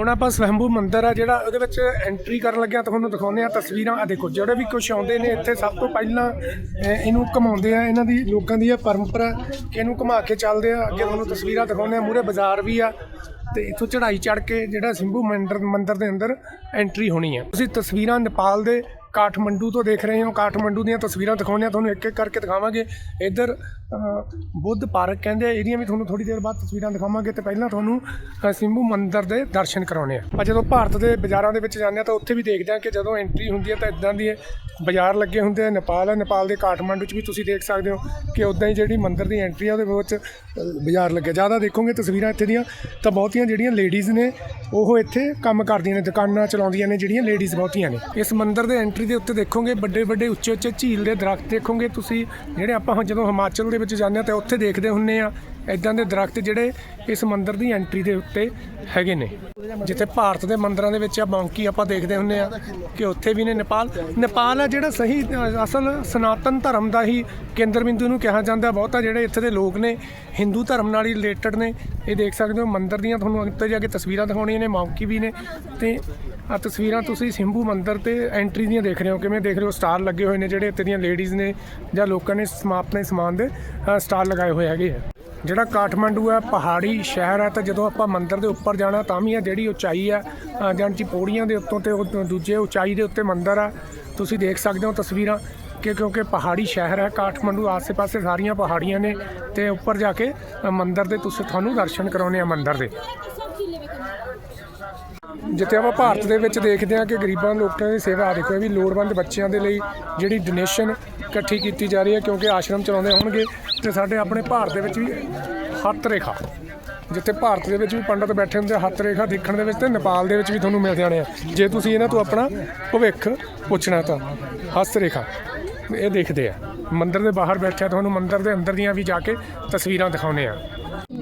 ਹੁਣ ਆਪਾਂ ਸਵੰਭੂ ਮੰਦਿਰ ਆ ਜਿਹੜਾ ਉਹਦੇ ਵਿੱਚ ਐਂਟਰੀ ਕਰਨ ਲੱਗਿਆ ਤੁਹਾਨੂੰ ਦਿਖਾਉਂਦੇ ਆ ਤਸਵੀਰਾਂ। ਆ ਦੇਖੋ, ਜਿਹੜੇ ਵੀ ਕੁਝ ਆਉਂਦੇ ਨੇ, ਇੱਥੇ ਸਭ ਤੋਂ ਪਹਿਲਾਂ ਇਹਨੂੰ ਘਮਾਉਂਦੇ ਆ, ਇਹਨਾਂ ਦੀ ਲੋਕਾਂ ਦੀ ਇਹ ਪਰੰਪਰਾ ਕਿ ਇਹਨੂੰ ਘੁਮਾ ਕੇ ਚੱਲਦੇ ਆ। ਅੱਗੇ ਤੁਹਾਨੂੰ ਤਸਵੀਰਾਂ ਦਿਖਾਉਂਦੇ ਆ ਮੂਰੇ ਬਾਜ਼ਾਰ ਵੀ ਆ ਤੇ ਇੱਥੋਂ ਚੜ੍ਹਾਈ ਚੜ੍ਹ ਕੇ ਜਿਹੜਾ ਸਿੰਭੂ ਮੰਦਿਰ ਮੰਦਿਰ ਦੇ ਅੰਦਰ ਐਂਟਰੀ ਹੋਣੀ ਆ। ਤੁਸੀਂ ਤਸਵੀਰਾਂ ਨੇਪਾਲ ਦੇ ਕਾਠਮੰਡੂ ਤੋਂ ਦੇਖ ਰਹੇ ਹੋ, ਕਾਠਮੰਡੂ ਦੀਆਂ ਤਸਵੀਰਾਂ ਦਿਖਾਉਂਦੇ ਆ ਤੁਹਾਨੂੰ ਇੱਕ ਇੱਕ ਕਰਕੇ ਦਿਖਾਵਾਂਗੇ। ਇੱਧਰ ਬੁੱਧ ਪਾਰਕ ਕਹਿੰਦੇ ਆ ਇਹਦੀਆਂ ਵੀ ਤੁਹਾਨੂੰ ਥੋੜੀ ਦੇਰ ਬਾਅਦ ਤਸਵੀਰਾਂ ਦਿਖਾਵਾਂਗੇ ਤੇ ਪਹਿਲਾਂ ਤੁਹਾਨੂੰ ਸਿੰਭੂ ਮੰਦਿਰ ਦੇ ਦਰਸ਼ਨ ਕਰਾਉਣੇ ਆ ਪਰ ਜਦੋਂ ਭਾਰਤ ਦੇ ਬਾਜ਼ਾਰਾਂ ਦੇ ਵਿੱਚ ਜਾਂਦੇ ਆ ਤਾਂ ਉੱਥੇ ਵੀ ਦੇਖਦੇ ਆ ਕਿ ਜਦੋਂ ਐਂਟਰੀ ਹੁੰਦੀ ਹੈ ਤਾਂ ਇਦਾਂ ਦੀ ਬਾਜ਼ਾਰ ਲੱਗੇ ਹੁੰਦੇ ਆ। ਨੇਪਾਲ ਹੈ, ਨੇਪਾਲ ਦੇ ਕਾਠਮੰਡੂ 'ਚ ਵੀ ਤੁਸੀਂ ਦੇਖ ਸਕਦੇ ਹੋ ਕਿ ਉਦਾਂ ਹੀ ਜਿਹੜੀ ਮੰਦਿਰ ਦੀ ਐਂਟਰੀ ਆ ਉਹਦੇ ਵਿੱਚ ਬਾਜ਼ਾਰ ਲੱਗਿਆ। ਜ਼ਿਆਦਾ ਦੇਖੋਗੇ ਤਸਵੀਰਾਂ ਇੱਥੇ ਦੀਆਂ ਤਾਂ ਬਹੁਤੀਆਂ ਜਿਹੜੀਆਂ ਲੇਡੀਜ਼ ਨੇ, ਉਹ ਇੱਥੇ ਕੰਮ ਕਰਦੀਆਂ ਨੇ, ਦੁਕਾਨਾਂ ਚਲਾਉਂਦੀਆਂ ਨੇ, ਜਿਹੜੀਆਂ ਲੇਡੀਜ਼ ਬਹੁਤੀਆਂ ਨੇ। ਇਸ ਮੰਦਿਰ ਦੇ ਐਂਟਰੀ ਦੇ ਉੱਤੇ ਦੇਖੋਗੇ, ਵੱਡੇ ਵੱਡੇ ਉੱਚੇ ਉੱਚੇ ਝੀਲ ਦੇ ਦਰਖਤ ਦੇਖੋਗੇ ਤੁਸੀਂ, ਜਿਹੜੇ ਆਪਾਂ ਹੁਣ ਜਦੋਂ ਹਿਮਾਚਲ ਦੇ ਵਿੱਚ ਜਾਂਦੇ ਆ ਤਾਂ ਉੱਥੇ ਦੇਖਦੇ ਹੁੰਨੇ ਆ। ਇਦਾਂ ਦੇ ਦਰਖਤ ਜਿਹੜੇ ਇਸ ਮੰਦਿਰ ਦੀ ਐਂਟਰੀ ਦੇ ਉੱਤੇ ਹੈਗੇ ਨੇ। ਜਿੱਥੇ ਭਾਰਤ ਦੇ ਮੰਦਿਰਾਂ ਦੇ ਵਿੱਚ ਆ ਬੌਂਕੀ ਆਪਾਂ ਦੇਖਦੇ ਹੁੰਨੇ ਆ ਕਿ ਉੱਥੇ ਵੀ ਨੇ ਨੇਪਾਲ। ਨੇਪਾਲ ਆ ਜਿਹੜਾ ਸਹੀ ਅਸਲ ਸਨਾਤਨ ਧਰਮ ਦਾ ਹੀ ਕੇਂਦਰ ਬਿੰਦੂ ਨੂੰ ਕਿਹਾ ਜਾਂਦਾ ਬਹੁਤਾ ਜਿਹੜੇ ਇੱਥੇ ਦੇ ਲੋਕ ਨੇ ਹਿੰਦੂ ਧਰਮ ਨਾਲ ਹੀ ਰਿਲੇਟਡ ਨੇ। ਇਹ ਦੇਖ ਸਕਦੇ ਹੋ ਮੰਦਿਰ ਦੀਆਂ ਤੁਹਾਨੂੰ ਅੱਗੇ ਜਾ ਕੇ ਤਸਵੀਰਾਂ ਦਿਖਾਉਣੀਆਂ ਨੇ ਮੌਂਕੀ ਵੀ ਨੇ। ਤੇ ਆ ਤਸਵੀਰਾਂ ਤੁਸੀਂ ਸਿੰਭੂ ਮੰਦਿਰ ਤੇ ਐਂਟਰੀ ਦੀਆਂ ਦੇਖ ਰਹੇ ਹੋ। ਕਿਵੇਂ ਦੇਖ ਰਹੇ ਹੋ? ਸਟਾਰ ਲੱਗੇ ਹੋਏ ਨੇ ਜਿਹੜੇ ਇੱਥੇ ਦੀਆਂ ਲੇਡੀਜ਼ ਨੇ ਜਾਂ ਲੋਕਾਂ ਨੇ ਸਮਾ- ਆਪਣੇ ਸਮਾਨ ਦੇ ਅ, ਸਟਾਰ ਲਗਾਏ ਹੋਏ ਹੈਗੇ ਆ। ਜਿਹੜਾ ਕਾਠਮੰਡੂ ਹੈ ਪਹਾੜੀ ਸ਼ਹਿਰ ਹੈ ਤਾਂ ਜਦੋਂ ਆਪਾਂ ਮੰਦਿਰ ਦੇ ਉੱਪਰ ਜਾਣਾ ਤਾਂ ਵੀ ਆ ਜਿਹੜੀ ਉਚਾਈ ਹੈ ਅ, ਕਿ ਪੌੜੀਆਂ ਦੇ ਉੱਤੋਂ ਤੇ ਉਹ ਦੂਜੇ ਉਚਾਈ ਦੇ ਉੱਤੇ ਮੰਦਿਰ ਆ। ਤੁਸੀਂ ਦੇਖ ਸਕਦੇ ਹੋ ਤਸਵੀਰਾਂ ਕਿ ਕਿਉਂਕਿ ਪਹਾੜੀ ਸ਼ਹਿਰ ਹੈ ਕਾਠਮੰਡੂ ਆਸ-ਪਾਸੇ ਸਾਰੀਆਂ ਪਹਾੜੀਆਂ ਨੇ ਤੇ ਉੱਪਰ ਜਾ ਕੇ ਅ, ਮੰਦਿਰ ਦੇ ਤੁਸੀਂ ਤੁਹਾਨੂੰ ਦਰਸ਼ਨ ਕਰਾਉਣੇ ਆ ਮੰਦਿਰ ਦੇ। ਜਿੱਥੇ ਆਪਾਂ ਭਾਰਤ ਦੇ ਵਿੱਚ ਦੇਖਦੇ ਹਾਂ ਕਿ ਗਰੀਬਾਂ ਲੋਕਾਂ ਦੀ ਸੇਵਾ ਆ ਦੇਖੋ ਇਹ ਵੀ ਲੋੜਵੰਦ ਬੱਚਿਆਂ ਦੇ ਲਈ ਜਿਹੜੀ ਡੋਨੇਸ਼ਨ ਇਕੱਠੀ ਕੀਤੀ ਜਾ ਰਹੀ ਹੈ ਕਿਉਂਕਿ ਆਸ਼ਰਮ ਚਲਾਉਂਦੇ ਹੋਣਗੇ ਤੇ ਸਾਡੇ ਆਪਣੇ ਭਾਰਤ ਦੇ ਵਿੱਚ ਵੀ ਹੱਥ ਰੇਖਾ, ਜਿੱਥੇ ਭਾਰਤ ਦੇ ਵਿੱਚ ਵੀ ਪੰਡਤ ਬੈਠੇ ਹੁੰਦੇ ਆ, ਹੱਥ ਰੇਖਾ ਦੇਖਣ ਦੇ ਵਿੱਚ ਤੇ ਨੇਪਾਲ ਦੇ ਵਿੱਚ ਵੀ ਤੁਹਾਨੂੰ ਮਿਲ ਜਾਣੇ ਆ। ਜੇ ਤੁਸੀਂ ਇਹਨਾਂ ਤੋਂ ਆਪਣਾ ਭਵਿੱਖ ਪੁੱਛਣਾ ਤਾਂ ਹੱਥ ਰੇਖਾ, ਇਹ ਦੇਖਦੇ ਆ। ਮੰਦਰ ਦੇ ਬਾਹਰ ਬੈਠਿਆ ਤੁਹਾਨੂੰ ਮੰਦਰ ਦੇ ਅੰਦਰ ਦੀਆਂ ਵੀ ਜਾ ਕੇ ਤਸਵੀਰਾਂ ਦਿਖਾਉਨੇ ਆ।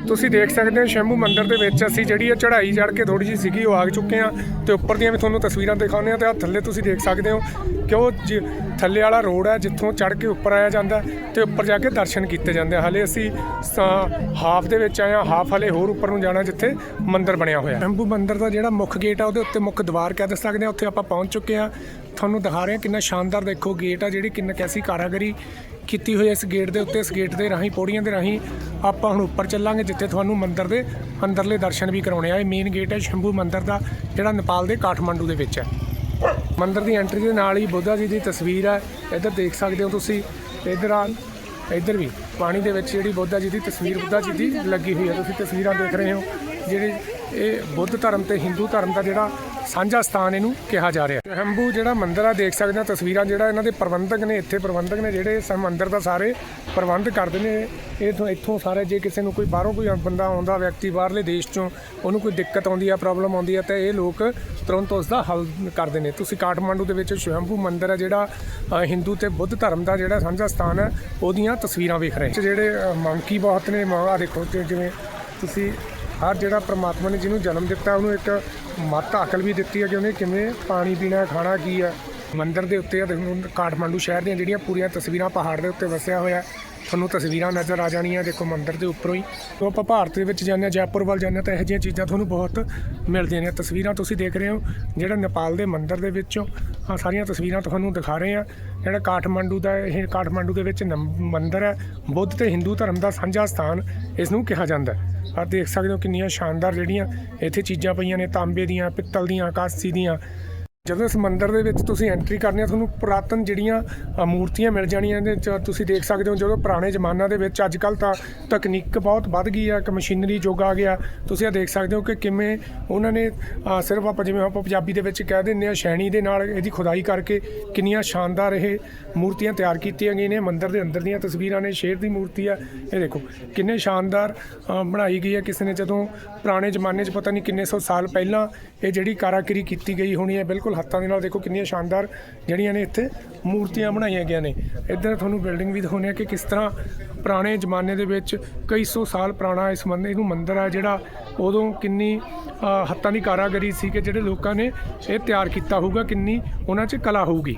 ਤੁਸੀਂ ਦੇਖ ਸਕਦੇ ਹੋ ਸ਼ੰਭੂ ਮੰਦਿਰ ਦੇ ਵਿੱਚ ਅਸੀਂ ਜਿਹੜੀ ਇਹ ਚੜ੍ਹਾਈ ਚੜ੍ਹ ਕੇ ਥੋੜੀ ਜਿਹੀ ਸੀਗੀ, ਉਹ ਆ ਚੁੱਕੇ ਆ ਤੇ ਉੱਪਰ ਦੀਆਂ ਵੀ ਤੁਹਾਨੂੰ ਤਸਵੀਰਾਂ ਦਿਖਾਉਂਦੇ ਆ ਤੇ ਆ ਥੱਲੇ ਤੁਸੀਂ ਦੇਖ ਸਕਦੇ ਹੋ ਕਿ ਉਹ ਜ- ਥੱਲੇ ਵਾਲਾ ਰੋਡ ਹੈ ਜਿੱਥੋਂ ਚੜ੍ਹ ਕੇ ਉੱਪਰ ਆਇਆ ਜਾਂਦਾ ਤੇ ਉੱਪਰ ਜਾ ਕੇ ਦਰਸ਼ਨ ਕੀਤੇ ਜਾਂਦੇ ਆ। ਹਲੇ ਅਸੀਂ ਹਾਫ ਦੇ ਵਿੱਚ ਆਏ ਆ ਹਾਫ ਹਲੇ ਹੋਰ ਉੱਪਰ ਨੂੰ ਜਾਣਾ ਜਿੱਥੇ ਮੰਦਿਰ ਬਣਿਆ ਹੋਇਆ ਸ਼ੰਭੂ ਮੰਦਿਰ ਦਾ ਜਿਹੜਾ ਮੁੱਖ ਗੇਟ ਆ, ਉਹਦੇ ਉੱਤੇ ਮੁੱਖ ਦਵਾਰ ਕਹਿ ਦੱਸ ਸਕਦੇ ਆ ਉੱਥੇ ਆਪਾਂ ਪਹੁੰਚ ਚੁੱਕੇ ਆ ਤੁਹਾਨੂੰ ਦਿਖਾ ਰਹੇ ਆ ਕਿੰਨਾ ਸ਼ਾਨਦਾਰ ਦੇਖੋ ਗੇਟ ਆ, ਜਿਹੜੀ ਕਿੰਨਾ, ਕੈਸੀ ਕਾਰਾਗਰੀ ਕੀਤੀ ਹੋਈ ਹੈ ਇਸ ਗੇਟ ਦੇ ਉੱਤੇ, ਇਸ ਗੇਟ ਦੇ ਰਾਹੀਂ, ਪੌੜੀਆਂ ਦੇ ਰਾਹੀਂ ਆਪਾਂ ਹੁਣ ਉੱਪਰ ਚੱਲਾਂਗੇ, ਜਿੱਥੇ ਤੁਹਾਨੂੰ ਮੰਦਿਰ ਦੇ ਅੰਦਰਲੇ ਦਰਸ਼ਨ ਵੀ ਕਰਾਉਣੇ ਆ। ਇਹ ਮੇਨ ਗੇਟ ਹੈ ਸ਼ੰਭੂ ਮੰਦਿਰ ਦਾ, ਜਿਹੜਾ ਨੇਪਾਲ ਦੇ ਕਾਠਮੰਡੂ ਦੇ ਵਿੱਚ ਹੈ। ਮੰਦਿਰ ਦੀ ਐਂਟਰੀ ਦੇ ਨਾਲ ਹੀ ਬੁੱਧਾ ਜੀ ਦੀ ਤਸਵੀਰ ਹੈ। ਇੱਧਰ ਦੇਖ ਸਕਦੇ ਹੋ ਤੁਸੀਂ, ਇੱਧਰ ਆ, ਇੱਧਰ ਵੀ ਪਾਣੀ ਦੇ ਵਿੱਚ ਜਿਹੜੀ ਬੁੱਧਾ ਜੀ ਦੀ ਤਸਵੀਰ, ਬੁੱਧਾ ਜੀ ਦੀ ਲੱਗੀ ਹੋਈ ਹੈ। ਤੁਸੀਂ ਤਸਵੀਰਾਂ ਦੇਖ ਰਹੇ ਹੋ, ਜਿਹੜੇ ਇਹ ਬੁੱਧ ਧਰਮ ਤੇ ਹਿੰਦੂ ਧਰਮ ਦਾ ਜਿਹੜਾ ਸਾਂਝਾ ਸਥਾਨ ਇਹਨੂੰ ਕਿਹਾ ਜਾ ਰਿਹਾ ਹੰਬੂ ਜਿਹੜਾ ਮੰਦਿਰ ਆ ਦੇਖ ਸਕਦੇ ਆ ਤਸਵੀਰਾਂ ਜਿਹੜਾ ਇਹਨਾਂ ਦੇ ਪ੍ਰਬੰਧਕ ਨੇ ਇੱਥੇ ਪ੍ਰਬੰਧਕ ਨੇ ਜਿਹੜੇ ਇਸ ਮੰਦਿਰ ਦਾ ਸਾਰੇ ਪ੍ਰਬੰਧ ਕਰਦੇ ਨੇ। ਇਥੋਂ ਇੱਥੋਂ ਸਾਰੇ ਜੇ ਕਿਸੇ ਨੂੰ ਕੋਈ ਬਾਹਰੋਂ ਕੋਈ ਬੰਦਾ ਆਉਂਦਾ ਵਿਅਕਤੀ ਬਾਹਰਲੇ ਦੇਸ਼ ਚੋਂ ਉਹਨੂੰ ਕੋਈ ਦਿੱਕਤ ਆਉਂਦੀ ਆ ਪ੍ਰੋਬਲਮ ਆਉਂਦੀ ਆ ਤਾਂ ਇਹ ਲੋਕ ਤੁਰੰਤ ਉਸ ਦਾ ਹੱਲ ਕਰਦੇ ਨੇ। ਤੁਸੀਂ ਕਾਠਮਾਂਡੂ ਦੇ ਵਿੱਚ ਸ਼ਵੰਭੂ ਮੰਦਿਰ ਹੈ ਜਿਹੜਾ ਹਿੰਦੂ ਤੇ ਬੁੱਧ ਧਰਮ ਦਾ ਜਿਹੜਾ ਸਾਂਝਾ ਸਥਾਨ ਹੈ ਉਹਦੀਆਂ ਤਸਵੀਰਾਂ ਵੇਖ ਰਹੇ ਜਿਹੜੇ ਅ, ਮੰਕੀ ਬਹੁਤ ਨੇ ਆ ਦੇਖੋ ਤੇ ਜਿਵੇਂ ਤੁਸੀਂ ਹਰ ਜਿਹੜਾ ਪ੍ਰਮਾਤਮਾ ਨੇ ਜਿਹਨੂੰ ਜਨਮ ਦਿੱਤਾ, ਉਹਨੂੰ ਇੱਕ ਮੱਤ ਅਕਲ ਵੀ ਦਿੱਤੀ ਹੈ ਕਿ ਉਹਨੇ ਕਿਵੇਂ ਪਾਣੀ ਪੀਣਾ, ਖਾਣਾ ਕੀ ਹੈ। ਮੰਦਰ ਦੇ ਉੱਤੇ ਆ ਦੇਖੋ ਕਾਠਮੰਡੂ ਸ਼ਹਿਰ ਦੀਆਂ ਜਿਹੜੀਆਂ ਪੂਰੀਆਂ ਤਸਵੀਰਾਂ ਪਹਾੜ ਦੇ ਉੱਤੇ ਵਸਿਆ ਹੋਇਆ, ਤੁਹਾਨੂੰ ਤਸਵੀਰਾਂ ਨਜ਼ਰ ਆ ਜਾਣੀਆਂ, ਦੇਖੋ ਮੰਦਰ ਦੇ ਉੱਪਰੋਂ ਹੀ। ਜਦੋਂ ਆਪਾਂ ਭਾਰਤ ਦੇ ਵਿੱਚ ਜਾਂਦੇ ਹਾਂ, ਜੈਪੁਰ ਵੱਲ ਜਾਂਦੇ ਹਾਂ, ਤਾਂ ਇਹੋ ਜਿਹੀਆਂ ਚੀਜ਼ਾਂ ਤੁਹਾਨੂੰ ਬਹੁਤ ਮਿਲਦੀਆਂ ਨੇ। ਤਸਵੀਰਾਂ ਤੁਸੀਂ ਦੇਖ ਰਹੇ ਹੋ, ਜਿਹੜਾ ਨੇਪਾਲ ਦੇ ਮੰਦਰ ਦੇ ਵਿੱਚੋਂ ਆ ਸਾਰੀਆਂ ਤਸਵੀਰਾਂ ਤੁਹਾਨੂੰ ਦਿਖਾ ਰਹੇ ਆ ਜਿਹੜਾ ਕਾਠਮੰਡੂ ਦਾ ਇਹ ਕਾਠਮੰਡੂ ਦੇ ਵਿੱਚ ਨਮ- ਮੰਦਿਰ ਹੈ, ਬੁੱਧ ਤੇ ਹਿੰਦੂ ਧਰਮ ਦਾ ਸਾਂਝਾ ਸਥਾਨ, ਇਸ ਨੂੰ ਕਿਹਾ ਜਾਂਦਾ ਹੈ। ਆ ਦੇਖ ਸਕਦੇ ਹੋ ਕਿੰਨੀਆਂ ਸ਼ਾਨਦਾਰ ਜਿਹੜੀਆਂ ਇੱਥੇ ਚੀਜ਼ਾਂ ਪਈਆਂ ਨੇ, ਤਾਂਬੇ ਦੀਆਂ, ਪਿੱਤਲ ਦੀਆਂ ਕਾਂਸੀ ਦੀਆਂ। ਜਦੋਂ ਇਸ ਮੰਦਿਰ ਦੇ ਵਿੱਚ ਤੁਸੀਂ ਐਂਟਰੀ ਕਰਨੀ ਆ ਤੁਹਾਨੂੰ ਪੁਰਾਤਨ ਜਿਹੜੀਆਂ ਅ, ਮੂਰਤੀਆਂ ਮਿਲ ਜਾਣੀਆਂ ਇਹਦੇ ਚ ਤੁਸੀਂ ਦੇਖ ਸਕਦੇ ਹੋ ਜਦੋਂ ਪੁਰਾਣੇ ਜ਼ਮਾਨਾ ਦੇ ਵਿੱਚ ਅੱਜ ਕੱਲ ਤਾਂ ਤਕਨੀਕ ਬਹੁਤ ਵੱਧ ਗਈ ਆ ਕਿ ਮਸ਼ੀਨਰੀ ਯੁੱਗ ਆ ਗਿਆ। ਤੁਸੀਂ ਇਹ ਦੇਖ ਸਕਦੇ ਹੋ ਕਿ ਕਿਵੇਂ ਉਹਨਾਂ ਨੇ ਅ, ਸਿਰਫ ਆਪਾਂ ਜਿਵੇਂ ਆਪਾਂ ਪੰਜਾਬੀ ਦੇ ਵਿੱਚ ਕਹਿ ਦਿੰਦੇ ਆ ਸ਼ੈਣੀ ਦੇ ਨਾਲ ਇਹਦੀ ਖੁਦਾਈ ਕਰਕੇ ਕਿੰਨੀਆਂ ਸ਼ਾਨਦਾਰ ਇਹ ਮੂਰਤੀਆਂ ਤਿਆਰ ਕੀਤੀਆਂ ਗਈਆਂ ਨੇ। ਮੰਦਿਰ ਦੇ ਅੰਦਰ ਦੀਆਂ ਤਸਵੀਰਾਂ ਨੇ ਸ਼ੇਰ ਦੀ ਮੂਰਤੀ ਆ ਇਹ ਦੇਖੋ ਕਿੰਨੇ ਸ਼ਾਨਦਾਰ ਅ, ਬਣਾਈ ਗਈ ਹੈ ਕਿਸੇ ਨੇ ਜਦੋਂ ਪੁਰਾਣੇ ਜ਼ਮਾਨੇ 'ਚ ਪਤਾ ਨਹੀਂ ਕਿੰਨੇ ਸੌ ਸਾਲ ਪਹਿਲਾਂ ਇਹ ਜਿਹੜੀ ਕਾਰਾਗਰੀ ਕੀਤੀ ਗਈ ਹੋਣੀ ਹੈ ਬਿਲਕੁਲ ਹੱਥਾਂ ਦੇ ਨਾਲ ਦੇਖੋ ਕਿੰਨੀਆਂ ਸ਼ਾਨਦਾਰ ਜਿਹੜੀਆਂ ਨੇ ਇੱਥੇ ਮੂਰਤੀਆਂ ਬਣਾਈਆਂ ਗਈਆਂ ਨੇ। ਇੱਧਰ ਤੁਹਾਨੂੰ ਬਿਲਡਿੰਗ ਵੀ ਦਿਖਾਉਂਦੇ ਆ ਕਿ ਕਿਸ ਤਰ੍ਹਾਂ ਪੁਰਾਣੇ ਜ਼ਮਾਨੇ ਦੇ ਵਿੱਚ ਕਈ ਸੌ ਸਾਲ ਪੁਰਾਣਾ ਇਸ ਮੰਦਰ ਇਹਨੂੰ ਮੰਦਰ ਆ ਜਿਹੜਾ ਉਦੋਂ ਕਿੰਨੀ ਹੱਥਾਂ ਦੀ ਕਾਰਾਗਰੀ ਸੀ ਕਿ ਜਿਹੜੇ ਲੋਕਾਂ ਨੇ ਇਹ ਤਿਆਰ ਕੀਤਾ ਹੋਊਗਾ, ਕਿੰਨੀ ਉਹਨਾਂ 'ਚ ਕਲਾ ਹੋਊਗੀ।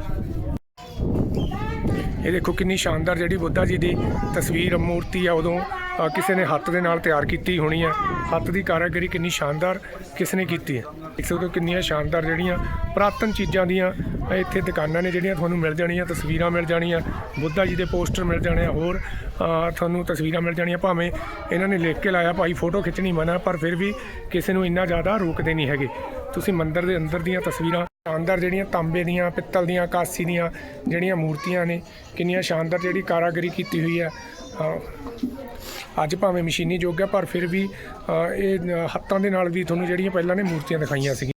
ਇਹ ਦੇਖੋ ਕਿੰਨੀ ਸ਼ਾਨਦਾਰ ਜਿਹੜੀ ਬੁੱਧਾ ਜੀ ਦੀ ਤਸਵੀਰ, ਮੂਰਤੀ ਆ ਉਦੋਂ। ਕਿਸੇ ਨੇ ਹੱਥ ਦੇ ਨਾਲ ਤਿਆਰ ਕੀਤੀ ਹੋਣੀ ਹੈ। ਹੱਥ ਦੀ ਕਾਰਾਗਰੀ ਕਿੰਨੀ ਸ਼ਾਨਦਾਰ ਕਿਸ ਨੇ ਕੀਤੀ ਹੈ। ਦੇਖ ਸਕਦੇ ਹੋ ਕਿੰਨੀਆਂ ਸ਼ਾਨਦਾਰ ਜਿਹੜੀਆਂ ਪੁਰਾਤਨ ਚੀਜ਼ਾਂ ਦੀਆਂ ਇੱਥੇ ਦੁਕਾਨਾਂ ਨੇ ਜਿਹੜੀਆਂ ਤੁਹਾਨੂੰ ਮਿਲ ਜਾਣੀਆਂ ਤਸਵੀਰਾਂ ਮਿਲ ਜਾਣੀਆਂ ਬੁੱਧਾ ਜੀ ਦੇ ਪੋਸਟਰ ਮਿਲ ਜਾਣੇ ਆ, ਹੋਰ ਤੁਹਾਨੂੰ ਤਸਵੀਰਾਂ ਮਿਲ ਜਾਣੀਆਂ। ਭਾਵੇਂ ਇਹਨਾਂ ਨੇ ਲਿਖ ਕੇ ਲਾਇਆ ਭਾਈ ਫੋਟੋ ਖਿੱਚਣੀ ਮਨਾ ਪਰ ਫਿਰ ਵੀ ਕਿਸੇ ਨੂੰ ਇੰਨਾ ਜ਼ਿਆਦਾ ਰੋਕਦੇ ਨਹੀਂ ਹੈਗੇ। ਤੁਸੀਂ ਮੰਦਿਰ ਦੇ ਅੰਦਰ ਦੀਆਂ ਤਸਵੀਰਾਂ ਸ਼ਾਨਦਾਰ ਜਿਹੜੀਆਂ ਤਾਂਬੇ ਦੀਆਂ ਪਿੱਤਲ ਦੀਆਂ ਕਾਸੀ ਦੀਆਂ ਜਿਹੜੀਆਂ ਮੂਰਤੀਆਂ ਨੇ ਕਿੰਨੀਆਂ ਸ਼ਾਨਦਾਰ ਜਿਹੜੀ ਕਾਰਾਗਰੀ ਕੀਤੀ ਹੋਈ ਹੈ। ਅੱਜ ਭਾਵੇਂ ਮਸ਼ੀਨੀ ਯੁੱਗ ਹੈ, ਪਰ ਫਿਰ ਵੀ ਇਹ ਹੱਥਾਂ ਦੇ ਨਾਲ ਵੀ ਤੁਹਾਨੂੰ ਜਿਹੜੀਆਂ ਪਹਿਲਾਂ ਨੇ ਮੂਰਤੀਆਂ ਦਿਖਾਈਆਂ ਸੀ